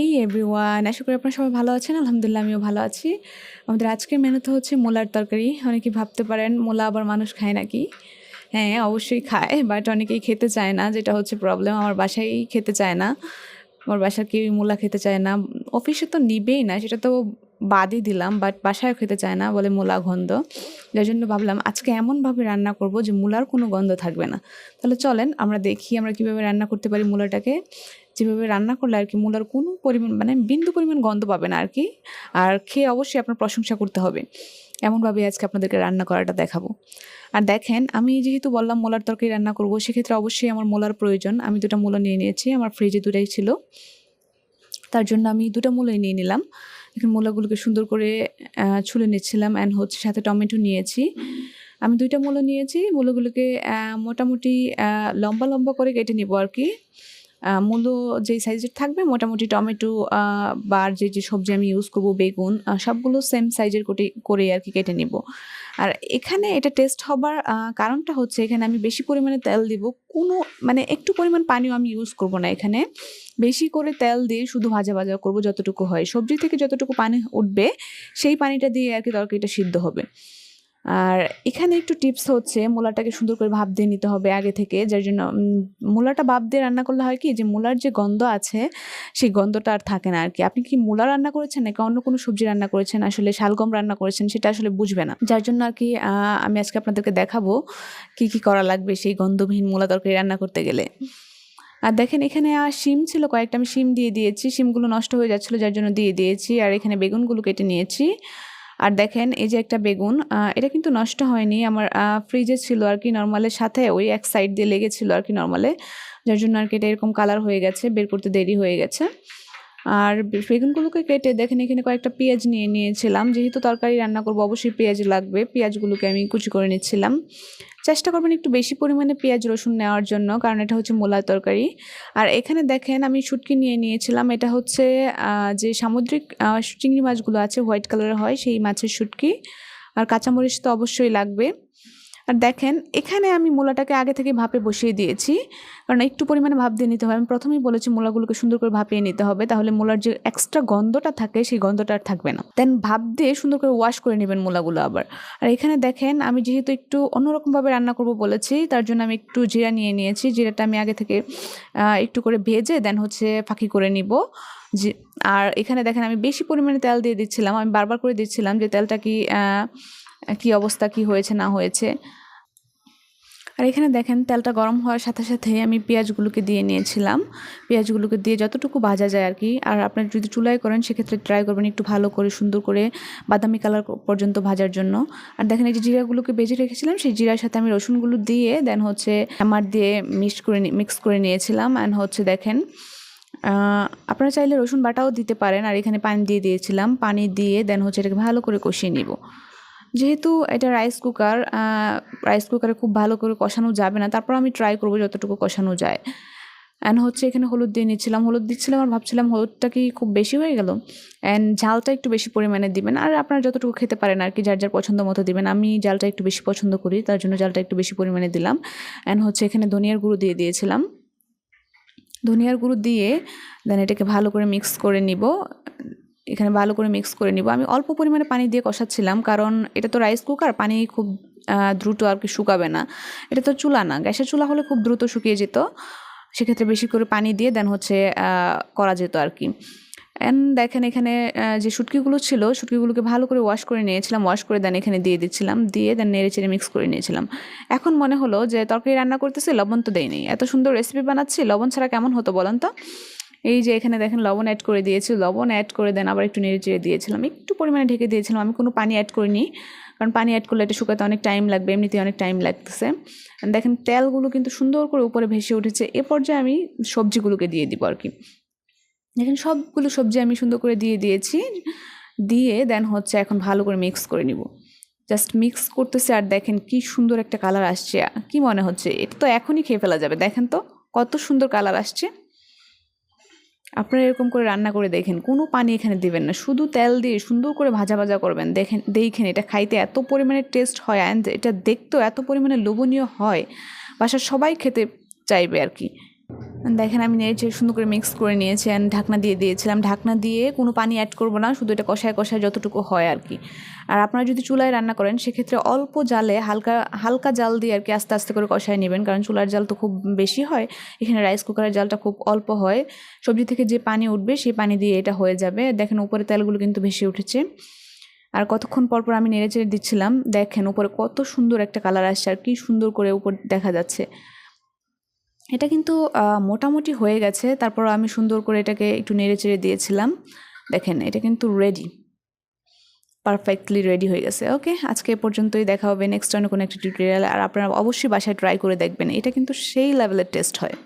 এই এভরিওয়ান আশা করি আপনারা সবাই ভালো আছেন। আলহামদুলিল্লাহ, আমিও ভালো আছি। আমাদের আজকের মেনুতে হচ্ছে মোলার তরকারি। অনেকে ভাবতে পারেন, মোলা আবার মানুষ খায় নাকি? হ্যাঁ অবশ্যই খায় বাট অনেকেই খেতে চায় না, যেটা হচ্ছে প্রবলেম আমার বাসায় খেতে চায় না। আমার বাসার কেউই মূলা খেতে চায় না। অফিসে তো নিবেই না, সেটা তো বাদই দিলাম বাট বাসায় খেতে চায় না, বলে মূলা গন্ধ। যার জন্য ভাবলাম, আজকে এমনভাবে রান্না করব যে মূলার কোনো গন্ধ থাকবে না। তাহলে চলেন, আমরা দেখি আমরা কীভাবে রান্না করতে পারি মূলাটাকে। যেভাবে রান্না করলে আর কি মূলার কোনো পরিমাণ মানে বিন্দু পরিমাণ গন্ধ পাবে না আর কি। আর খেয়ে অবশ্যই আপনার প্রশংসা করতে হবে। এমনভাবে আজকে আপনাদেরকে রান্না করাটা দেখাবো। আর দেখেন, আমি যেহেতু বললাম মোলার তরকারি রান্না করব, সেক্ষেত্রে অবশ্যই আমার মোলার প্রয়োজন। আমি দুটা মূলা নিয়ে নিয়েছি, আমার ফ্রিজে দুটাই ছিল। তার জন্য আমি দুটা মূলাই নিয়ে নিলাম। এখন মূলাগুলোকে সুন্দর করে ছুলে নিচ্ছিলাম অ্যান্ড হচ্ছে সাথে টমেটো নিয়েছি। আমি দুইটা মূলো নিয়েছি, মূলোগুলোকে মোটামুটি লম্বা লম্বা করে কেটে নিব আর কি। মূলো যেই সাইজের থাকবে, মোটামুটি টমেটো বা যে যে সবজি আমি ইউজ করব, বেগুন সবগুলো সেম সাইজের কোটে, করে আর কি কেটে নিব। আর এখানে এটা টেস্ট হবার কারণটা হচ্ছে এখানে আমি বেশি পরিমাণে তেল দিব। কোনো মানে একটু পরিমাণ পানিও আমি ইউজ করব না এখানে। বেশি করে তেল দিয়ে শুধু ভাজা ভাজা করব যতটুকু হয়। সবজি থেকে যতটুকু পানি উঠবে, সেই পানিটা দিয়ে আর কি তরকারিটা সিদ্ধ হবে। আর এখানে একটু টিপস হচ্ছে, মূলাটাকে সুন্দর করে ভাব দিয়ে নিতে হবে আগে থেকে। যার জন্য মূলাটা ভাব দিয়ে রান্না করলে হয় কি, যে মূলার যে গন্ধ আছে, সেই গন্ধটা আর থাকে না আর কি আপনি কি মূলা রান্না করেছেন নাকি অন্য কোনো সবজি রান্না করেছেন? আসলে শালগম রান্না করেছেন, সেটা আসলে বুঝবে না। যার জন্য আর কি আমি আজকে আপনাদেরকে দেখাবো কি কি করা লাগবে সেই গন্ধবিহীন মূলা তরকারি রান্না করতে গেলে। আর দেখেন, এখানে শিম ছিল কয়েকটা, আমি শিম দিয়ে দিয়েছি। শিমগুলো নষ্ট হয়ে যাচ্ছিল, যার জন্য দিয়ে দিয়েছি। আর এখানে বেগুনগুলো কেটে নিয়েছি। আর দেখেন, এই যে একটা বেগুন এটা কিন্তু নষ্ট হয়নি। আমার ফ্রিজে ছিল আর কি নর্মালের সাথে ওই এক সাইড দিয়ে লেগেছিলো আর কি নর্মালে যার জন্য আর কি এটা এরকম কালার হয়ে গেছে, বের করতে দেরি হয়ে গেছে। আর বেগুনগুলোকে কেটে দেখেন, এখানে কয়েকটা পেঁয়াজ নিয়ে নিয়েছিলাম। যেহেতু তরকারি রান্না করব, অবশ্যই পেঁয়াজ লাগবে। পেঁয়াজগুলোকে আমি কুচি করে নিচ্ছিলাম। চেষ্টা করবেন একটু বেশি পরিমাণে পেঁয়াজ, রসুন নেওয়ার জন্য, কারণ এটা হচ্ছে মোলার তরকারি। আর এখানে দেখেন, আমি শুটকি নিয়ে নিয়েছিলাম। এটা হচ্ছে যে সামুদ্রিক চিংড়ি মাছগুলো আছে, হোয়াইট কালারের হয়, সেই মাছের শুটকি। আর কাঁচামরিচ তো অবশ্যই লাগবে। আর দেখেন, এখানে আমি মূলাটাকে আগে থেকে ভাপে বসিয়ে দিয়েছি। কারণ একটু পরিমাণে ভাপ দিয়ে নিতে হবে। আমি প্রথমেই বলেছি মূলাগুলোকে সুন্দর করে ভাপিয়ে নিতে হবে। তাহলে মূলার যে এক্সট্রা গন্ধটা থাকে, সেই গন্ধটা আর থাকবে না। দেন ভাপ দিয়ে সুন্দর করে ওয়াশ করে নেবেন মূলাগুলো আবার। আর এখানে দেখেন, আমি যেহেতু একটু অন্যরকমভাবে রান্না করব বলেছি, তার জন্য আমি একটু জিরা নিয়ে নিয়েছি। জিরাটা আমি আগে থেকে একটু করে ভেজে দেন হচ্ছে ফাঁকি করে নিব। যে, আর এখানে দেখেন, আমি বেশি পরিমাণে তেল দিয়ে দিচ্ছিলাম। আমি বারবার করে দিচ্ছিলাম যে তেলটা কি কি অবস্থা, কি হয়েছে, না হয়েছে। আর এখানে দেখেন, তেলটা গরম হওয়ার সাথে সাথে আমি পেঁয়াজগুলোকে দিয়ে নিয়েছিলাম। পেঁয়াজগুলোকে দিয়ে যতটুকু ভাজা যায় আর কি। আর আপনার যদি চুলাই করেন, সেক্ষেত্রে ট্রাই করবেন একটু ভালো করে, সুন্দর করে বাদামি কালার পর্যন্ত ভাজার জন্য। আর দেখেন, এই যে জিরাগুলোকে বেজে রেখেছিলাম, সেই জিরার সাথে আমি রসুনগুলো দিয়ে দেন হচ্ছে আমার দিয়ে মিক্স করে মিক্স করে নিয়েছিলাম। অ্যান্ড হচ্ছে দেখেন আপনারা চাইলে রসুন বাটাও দিতে পারেন। আর এখানে পানি দিয়ে দিয়েছিলাম। পানি দিয়ে দেন হচ্ছে এটাকে ভালো করে কষিয়ে নিব। যেহেতু এটা রাইস কুকার রাইস কুকারে খুব ভালো করে কষানো যাবে না, তারপর আমি ট্রাই করব যতটুকু কষানো যায়। অ্যান্ড হচ্ছে এখানে হলুদ দিয়ে নিচ্ছিলাম, হলুদ দিচ্ছিলাম আর ভাবছিলাম হলুদটা কি খুব বেশি হয়ে গেল। অ্যান্ড ঝালটা একটু বেশি পরিমাণে দিবেন, আর আপনারা যতটুকু খেতে পারেন আর কি, যার যার পছন্দ মতো দিবেন। আমি জালটা একটু বেশি পছন্দ করি, তার জন্য জালটা একটু বেশি পরিমাণে দিলাম। অ্যান্ড হচ্ছে এখানে ধনিয়ার গুঁড়ো দিয়ে দিয়েছিলাম। ধনিয়ার গুঁড়ো দিয়ে দেন এটাকে ভালো করে মিক্স করে নিব। এখানে ভালো করে মিক্স করে নিব। আমি অল্প পরিমাণে পানি দিয়ে কষাচ্ছিলাম, কারণ এটা তো রাইস কুকার পানি খুব দ্রুত আর কি শুকাবে না। এটা তো চুলা না, গ্যাসের চুলা হলে খুব দ্রুত শুকিয়ে যেত। সেক্ষেত্রে বেশি করে পানি দিয়ে দেন হচ্ছে করা যেত আর কি। অ্যান্ড দেখেন এখানে যে শুটকিগুলো ছিল, শুটকিগুলোকে ভালো করে ওয়াশ করে নিয়েছিলাম ওয়াশ করে দেন এখানে দিয়ে দিচ্ছিলাম, দিয়ে দেন নেড়ে চেড়ে মিক্স করে নিয়েছিলাম। এখন মনে হলো যে তরকারি রান্না করতেছি, লবণ তো দেয়নি এত সুন্দর রেসিপি বানাচ্ছি, লবণ ছাড়া কেমন হতো বলেন তো? এই যে এখানে দেখেন লবণ অ্যাড করে দিয়েছি, লবণ অ্যাড করে দেন আবার একটু নেড়ে চেড়ে দিয়েছিলাম। একটু পরিমাণে ঢেকে দিয়েছিলাম, আমি কোনো পানি অ্যাড করিনি, কারণ পানি অ্যাড করলে এটা শুকাতে অনেক টাইম লাগবে এমনিতে অনেক টাইম লাগতেছে। দেখেন তেলগুলো কিন্তু সুন্দর করে উপরে ভেসে উঠেছে, এ পর্যায়ে আমি সবজিগুলোকে দিয়ে দিব আর কি দেখেন সবগুলো সবজি আমি সুন্দর করে দিয়ে দিয়েছি, দিয়ে দেন হচ্ছে এখন ভালো করে মিক্স করে নিব। জাস্ট মিক্স করতেছে আর দেখেন কি সুন্দর একটা কালার আসছে, কি মনে হচ্ছে? এটা তো এখনই খেয়ে ফেলা যাবে, দেখেন তো কত সুন্দর কালার আসছে। আপনারা এরকম করে রান্না করে দেখেন, কোনো পানি এখানে দিবেন না। শুধু তেল দিয়ে সুন্দর করে ভাজা ভাজা করবেন। দেখেন দেখেন, এটা খাইতে এত পরিমাণে টেস্ট হয় অ্যান্ড এটা দেখতেও এত পরিমাণে লোভনীয় হয়। বাসার সবাই খেতে চাইবে আর কি। দেখেন আমি নেড়ে সুন্দর করে মিক্স করে নিয়েছি and ঢাকনা দিয়ে দিয়েছিলাম। ঢাকনা দিয়ে কোনো পানি অ্যাড করব না, শুধু এটা কষায় কষায় যতটুকু হয় আর কি আর আপনারা যদি চুলায় রান্না করেন, সেক্ষেত্রে অল্প জালে হালকা হালকা জাল দিয়ে আর কি আস্তে আস্তে করে কষায় নেবেন, কারণ চুলার জাল তো খুব বেশি হয়। এখানে রাইস কুকারের জালটা খুব অল্প হয়। সবজি থেকে যে পানি উঠবে, সেই পানি দিয়ে এটা হয়ে যাবে। দেখেন উপরে তেলগুলো কিন্তু বেশি উঠেছে। আর কতক্ষণ পর পর আমি নেড়ে চেড়ে দিচ্ছিলাম, দেখেন উপরে কত সুন্দর একটা কালার আসছে আর কি সুন্দর করে উপর দেখা যাচ্ছে। এটা কিন্তু মোটামুটি হয়ে গেছে। তারপর আমি সুন্দর করে এটাকে একটু নেড়ে চেড়ে দিয়েছিলাম। দেখেন, এটা কিন্তু রেডি পারফেক্টলি রেডি হয়ে গেছে। ওকে আজকে পর্যন্তই দেখা হবে নেক্সট টাইম কোনো একটা টিউটোরিয়াল আর আপনারা অবশ্যই বাসায় ট্রাই করে দেখবেন। এটা কিন্তু সেই লেভেলের টেস্ট হয়।